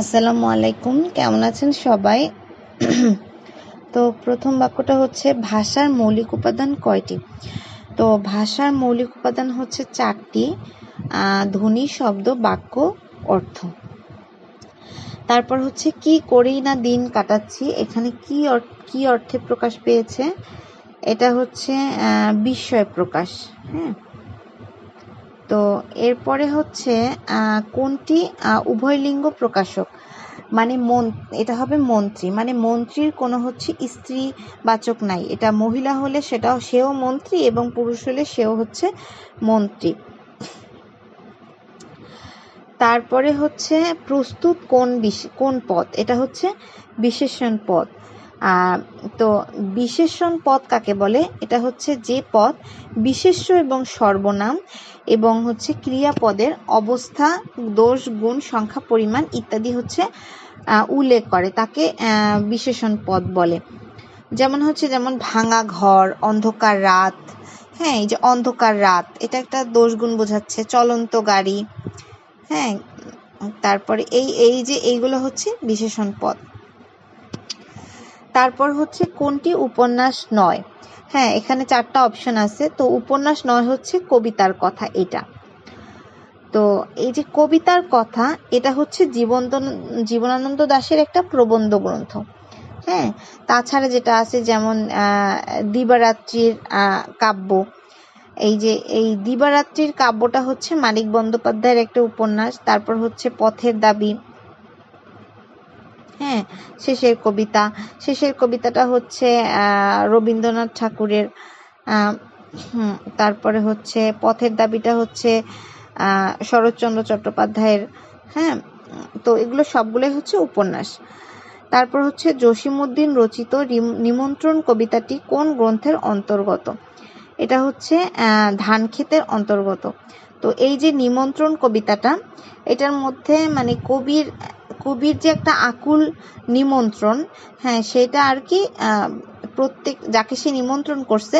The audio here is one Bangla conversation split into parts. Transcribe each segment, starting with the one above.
আসসালামু আলাইকুম, কেমন আছেন সবাই? তো প্রথম বাক্যটা হচ্ছে, ভাষার মৌলিক উপাদান কয়টি? তো ভাষার মৌলিক উপাদান হচ্ছে চারটি ধ্বনি, শব্দ, বাক্য, অর্থ। তারপর হচ্ছে, কি করেই না দিন কাটাচ্ছি, এখানে কি কি অর্থে প্রকাশ পেয়েছে? এটা হচ্ছে বিস্ময় প্রকাশ হ্যাঁ? তো এরপরে হচ্ছে কোনটি? উভয় লিঙ্গ প্রকাশক। মানে মন, এটা হবে মন্ত্রী। মানে মন্ত্রীর কোনো হচ্ছে স্ত্রী বাচক নাই। এটা মহিলা হলে সেটাও সেও মন্ত্রী এবং পুরুষ হলে সেও হচ্ছে মন্ত্রী। তারপরে হচ্ছে প্রস্তুত কোন কোন পদ? এটা হচ্ছে বিশেষণ পদ। তো বিশেষণ পদ কাকে বলে? এটা হচ্ছে যে পদ, বিশেষ্য এবং সর্বনাম এবং হচ্ছে ক্রিয়াপদের অবস্থা, দোষ, গুণ, সংখ্যা, পরিমাণ ইত্যাদি হচ্ছে উল্লেখ করে, তাকে বিশেষণ পদ বলে। যেমন হচ্ছে যেমন ভাঙা ঘর, অন্ধকার রাত হ্যাঁ এই যে অন্ধকার রাত, এটা একটা দোষ গুণ বোঝাচ্ছে, চলন্ত গাড়ি হ্যাঁ তারপরে এই এই যে এইগুলো হচ্ছে বিশেষণ পদ। তারপর হচ্ছে কোনটি উপন্যাস নয়? হ্যাঁ এখানে চারটা অপশন আছে। তো উপন্যাস নয় হচ্ছে কবিতার কথা এটা। তো এই যে কবিতার কথা, এটা হচ্ছে জীবন্ত জীবনানন্দ দাশের একটা প্রবন্ধ গ্রন্থ। হ্যাঁ তাছাড়া যেটা আছে যেমন দিবারাত্রির কাব্য। এই যে, এই দিবারাত্রির কাব্যটা হচ্ছে মানিক বন্দ্যোপাধ্যায়ের একটা উপন্যাস। তারপর হচ্ছে পথের দাবি। হ্যাঁ শেষের কবিতা। শেষের কবিতাটা হচ্ছে রবীন্দ্রনাথ ঠাকুরের তারপরে হচ্ছে পথের দাবিটা হচ্ছে শরৎচন্দ্র চট্টোপাধ্যায়ের হ্যাঁ তো এগুলো সবগুলোই হচ্ছে উপন্যাস। তারপর হচ্ছে জসিমউদ্দিন রচিত নিমন্ত্রণ কবিতাটি কোন গ্রন্থের অন্তর্গত? এটা হচ্ছে আহ, ধান ক্ষেতের অন্তর্গত। তো এই যে নিমন্ত্রণ কবিতাটা এটার মধ্যে মানে কবির কবির যে একটা আকুল নিমন্ত্রণ হ্যাঁ সেটা আর কি প্রত্যেক, যাকে সে নিমন্ত্রণ করছে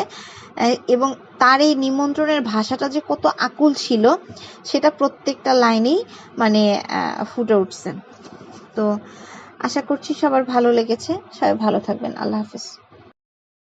এবং তার এই নিমন্ত্রণের ভাষাটা যে কত আকুল ছিল, সেটা প্রত্যেকটা লাইনেই মানে ফুটে উঠছে। তো আশা করছি সবার ভালো লেগেছে। সবাই ভালো থাকবেন। আল্লাহ হাফিজ।